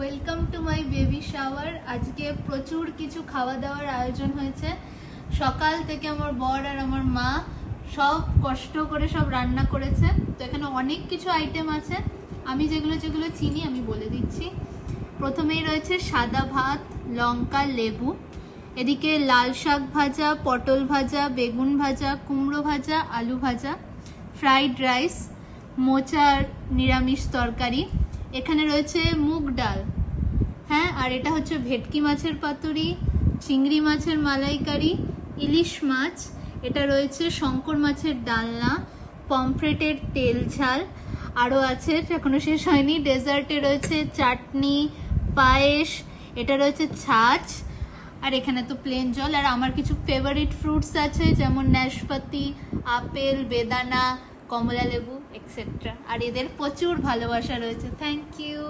Welcome to my baby shower আজকে প্রচুর কিছু খাওয়া দাওয়ার আয়োজন হয়েছে। সকাল থেকে আমার বর আর আমার মা সব কষ্ট করে সব রান্না করেছে। তো এখানে অনেক কিছু আইটেম আছে। আমি যেগুলো যেগুলো চিনি আমি বলে দিচ্ছি। প্রথমেই রয়েছে সাদা ভাত, লঙ্কা, লেবু। এদিকে লাল শাক ভাজা, পটল ভাজা, বেগুন ভাজা, কুমড়ো ভাজা, আলু ভাজা ফ্রাইড রাইস মোচার নিরামিষ তরকারি। এখানে রয়েছে মুগ ডাল। হ্যাঁ আর এটা হচ্ছে ভেটকি মাছের পাতুরি, চিংড়ি মাছের মালাইকারি, ইলিশ মাছ, এটা রয়েছে শঙ্কর মাছের ডালনা, পমফ্রেটের তেল ঝাল আরও আছে, এখনও শেষ হয়নি, ডেজার্টে রয়েছে চাটনি, পায়েস, এটা রয়েছে ছাছ আর এখানে তো প্লেন জল, আর আমার কিছু ফেভারিট ফ্রুটস আছে, যেমন নাশপাতি, আপেল, বেদানা কমলা লেবু এক্সেট্রা আর এদের প্রচুর ভালোবাসা রয়েছে। Thank you